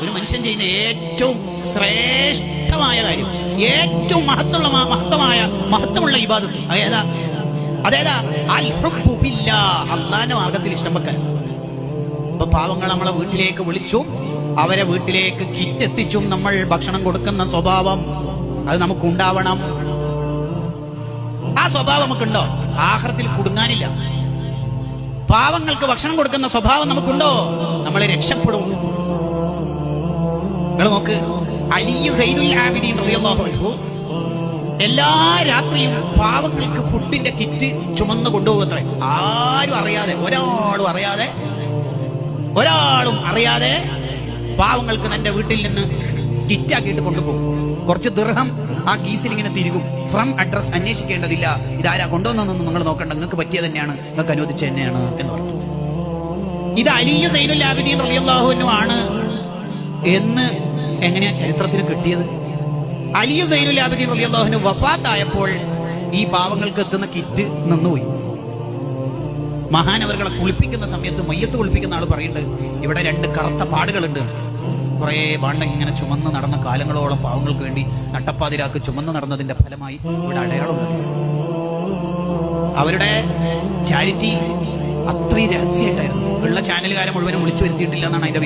ഒരു മനുഷ്യൻ ചെയ്യുന്ന ഏറ്റവും ശ്രേഷ്ഠമായ കാര്യം ഏറ്റവും മഹത്തുള്ള മഹത്വമായ മഹത്വമുള്ള ഇബാദത്ത്. അതേതാ? അതേതാ? അൽ അള്ളാന്റെ മാർഗത്തിൽ ഇഷ്ടം വെക്കാൻ ഇപ്പൊ പാവങ്ങൾ നമ്മളെ വീട്ടിലേക്ക് വിളിച്ചു. അവരെ വീട്ടിലേക്ക് കിറ്റ് എത്തിച്ചും നമ്മൾ ഭക്ഷണം കൊടുക്കുന്ന സ്വഭാവം. അത് നമുക്ക് ഉണ്ടാവണം ആ സ്വഭാവം നമുക്കുണ്ടോ? ആഹാരത്തിൽ കുടുങ്ങാനില്ല. പാവങ്ങൾക്ക് ഭക്ഷണം കൊടുക്കുന്ന സ്വഭാവം നമുക്കുണ്ടോ? നമ്മളെ രക്ഷപ്പെടും. നിങ്ങൾ നോക്ക്. അലിയു സൈദുൽ എല്ലാ രാത്രിയും പാവങ്ങൾക്ക് ഫുഡിന്റെ കിറ്റ് ചുമന്ന് കൊണ്ടുപോകത്രേ ആരും അറിയാതെ ഒരാളും അറിയാതെ ഒരാളും അറിയാതെ പാവങ്ങൾക്ക് തന്റെ വീട്ടിൽ നിന്ന് കിറ്റാക്കിയിട്ട് കൊണ്ടുപോകും. കുറച്ച് ദൃഹം ആ കീസിൽ ഇങ്ങനെ തിരികും. From address അന്വേഷിക്കേണ്ടതില്ല. ഇതാരാ കൊണ്ടുവന്നൊന്നും നിങ്ങൾ നോക്കണ്ട. നിങ്ങൾക്ക് പറ്റിയത് തന്നെയാണ്. നിങ്ങൾക്ക് അനുവദിച്ചത് തന്നെയാണ് എന്ന് പറഞ്ഞു. ഇത് അലിയ സൈനുൽ ആണ് എന്ന് എങ്ങനെയാ ചരിത്രത്തിൽ കിട്ടിയത്? അലിയ സൈനുൽ ആബിദീൻ വഫാത്തായപ്പോൾ ഈ പാവങ്ങൾക്ക് എത്തുന്ന കിറ്റ് നിന്നുപോയി. മഹാനവറുകളെ കുളിപ്പിക്കുന്ന സമയത്ത് മയ്യത്ത് കുളിപ്പിക്കുന്ന ആൾ പറയുന്നുണ്ട് ഇവിടെ രണ്ട് കറുത്ത പാടുകളുണ്ട്. കുറെ പാണ്ട ഇങ്ങനെ ചുമന്ന് നടന്ന കാലങ്ങളോളം പാവങ്ങൾക്ക് വേണ്ടി നട്ടപ്പാതിരാക്ക് ചുമന്ന് നടന്നതിന്റെ ഫലമായി ഇവിടെ അടയാളമുണ്ട് അവരുടെ ചാരിറ്റി അത്രയും രഹസ്യമായിട്ടായിരുന്നു. ഉള്ള ചാനലുകാരെ മുഴുവനും വിളിച്ചു വരുത്തിയിട്ടില്ല എന്നാണ് അതിന്റെ